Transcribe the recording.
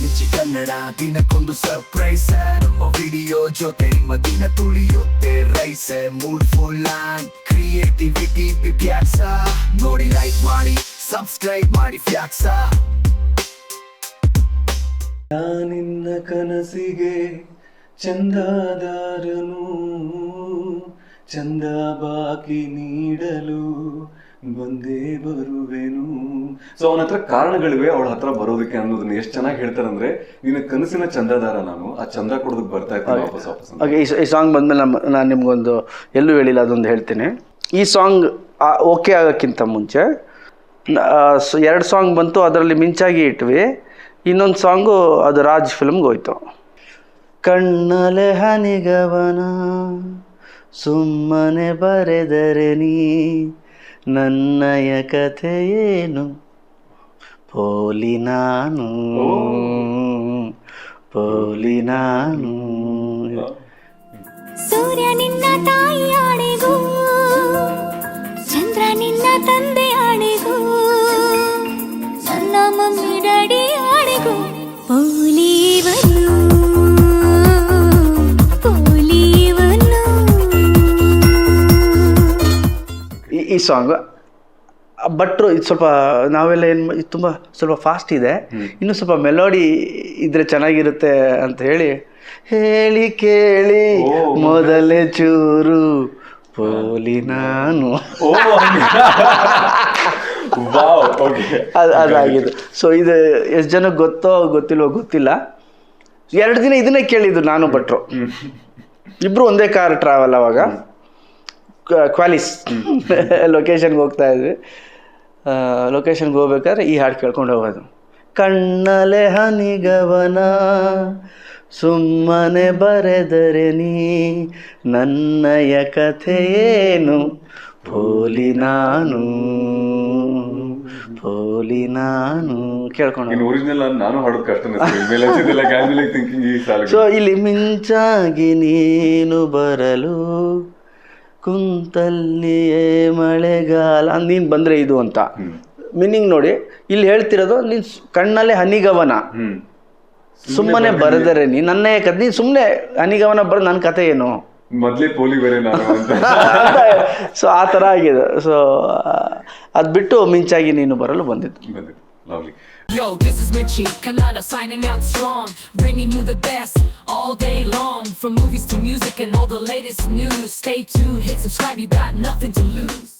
ನಿಚ್ಚಿ ಕನ್ನಡ ದಿನಕ್ಕೊಂದು ಸರ್ಪ್ರೈಸ್ ನಮ್ಮ ವಿಡಿಯೋ ಜೊತೆ ನಿಮ್ಮ ದಿನ ತುಳಿಯುತ್ತೆ rice. Mood full on creativity ಬಿಬ್ಯಾಕ್ಸ ನೋಡಿ ಲೈಕ್ ಮಾಡಿ ಸಬ್ಸ್ಕ್ರೈಬ್ ಮಾಡಿ ಫ್ಯಾಕ್ಸ ನಿನ್ನ ಕನಸಿಗೆ ಚಂದಾದಾರನು. ಚಂದ ಬಾಕಿ ನೀಡಲು ಬಂದೇ ಬರುವೆನು. ಸೊ ಅವನ ಹತ್ರ ಕಾರಣಗಳಿವೆ ಅವಳ ಹತ್ರ ಬರೋದಕ್ಕೆ ಅನ್ನೋದನ್ನ ಎಷ್ಟು ಚೆನ್ನಾಗಿ ಹೇಳ್ತಾರೆ ಅಂದ್ರೆ ನಿನ್ನ ಕನಸಿನ ಚಂದದಾರ ನಾನು ಆ ಚಂದ ಕೊಡೋದಕ್ಕೆ ಬರ್ತಾ ಇರ್ತೀನಿ ವಾಪಸ್ ಈ ಸಾಂಗ್ ಬಂದಮೇಲೆ ನಮ್ಮ ನಾನು ನಿಮ್ಗೊಂದು ಎಲ್ಲೂ ಹೇಳಿಲ್ಲ ಅದೊಂದು ಹೇಳ್ತೀನಿ. ಈ ಸಾಂಗ್ ಓಕೆ ಆಗೋಕ್ಕಿಂತ ಮುಂಚೆ ಎರಡು ಸಾಂಗ್ ಬಂತು ಅದರಲ್ಲಿ ಮಿಂಚಾಗಿ ಇಟ್ವಿ. ಇನ್ನೊಂದು ಸಾಂಗು ಅದು ರಾಜ್ ಫಿಲ್ಮ್ಗೆ ಹೋಯ್ತು. ಕಣ್ಣಲೆ ಹನಿಗವನ ಸುಮ್ಮನೆ ಬರೆದರೆ ನೀ ನನ್ನಯ ಕಥೆಯೇನು ಪೋಲಿ ನಾನು ಪೋಲಿ ನಾನು ಈ ಸಾಂಗ್ ಭಟ್ರು ಇದು ಸ್ವಲ್ಪ ನಾವೆಲ್ಲ ಏನು ತುಂಬ ಸ್ವಲ್ಪ ಫಾಸ್ಟ್ ಇದೆ. ಇನ್ನೂ ಸ್ವಲ್ಪ ಮೆಲೋಡಿ ಇದ್ರೆ ಚೆನ್ನಾಗಿರುತ್ತೆ ಅಂತ ಹೇಳಿ ಹೇಳಿ ಕೇಳಿ ಮೊದಲೇ ಚೂರು ಪೋಲಿ ನಾನು. ಅದು ಅದಾಗಿದೆ ಸೊ ಇದು ಎಷ್ಟು ಜನಕ್ಕೆ ಗೊತ್ತೋ ಗೊತ್ತಿಲ್ವೋ ಗೊತ್ತಿಲ್ಲ. ಎರಡು ದಿನ ಇದನ್ನೇ ಕೇಳಿದ್ದು ನಾನು ಭಟ್ರು. ಇಬ್ರು ಒಂದೇ ಕಾರ್ ಟ್ರಾವೆಲ್ ಅವಾಗ. ಕ್ವಾಲಿಸ್. ಲೊಕೇಶನ್ಗೆ ಹೋಗ್ತಾ ಇದ್ವಿ. ಲೊಕೇಶನ್ಗೆ ಹೋಗ್ಬೇಕಾದ್ರೆ ಈ ಹಾಡು ಕೇಳ್ಕೊಂಡು ಹೋಗೋದು. ಕಣ್ಣಲೆ ಹನಿಗವನ ಸುಮ್ಮನೆ ಬರೆದರೆ ನೀ ನನ್ನಯ ಕಥೆಯೇನು ಪೋಲಿ ನಾನು ಪೋಲಿ ನಾನು ಕೇಳ್ಕೊಂಡು ನಾನು ಹಾಡೋದು ಕಷ್ಟ ಸೊ ಇಲ್ಲಿ ಮಿಂಚಾಗಿ ನೀನು ಬರಲು ಕುಂತಲ್ಲಿಯೇ ಮಳೆಗಾಲ. ನೀನು ಬಂದರೆ ಇದು ಅಂತ. ಮೀನಿಂಗ್ ನೋಡಿ ಇಲ್ಲಿ ಹೇಳ್ತಿರೋದು ನೀನು ಕಣ್ಣಲ್ಲೇ ಹನಿಗವನ. ಸುಮ್ಮನೆ ಬರೆದರೆ ನೀ ನನ್ನ ಕತೆ ನೀನು ಸುಮ್ಮನೆ ಹನಿಗವನ ಬರ ನನ್ನ ಕತೆ ಏನು? ಮೊದಲೇ ಪೋಲಿ ಬೇರೆ ಸೊ ಆ ಥರ ಆಗಿದೆ. ಸೊ ಅದು ಬಿಟ್ಟು ಮಿಂಚಾಗಿ ನೀನು ಬರಲು ಬಂದಿದ್ದು. Lovely. Yo, this is Mitchie Kanada signing out strong, bringing you the best all day long. From movies to music and all the latest news. Stay tuned, hit subscribe, you got nothing to lose.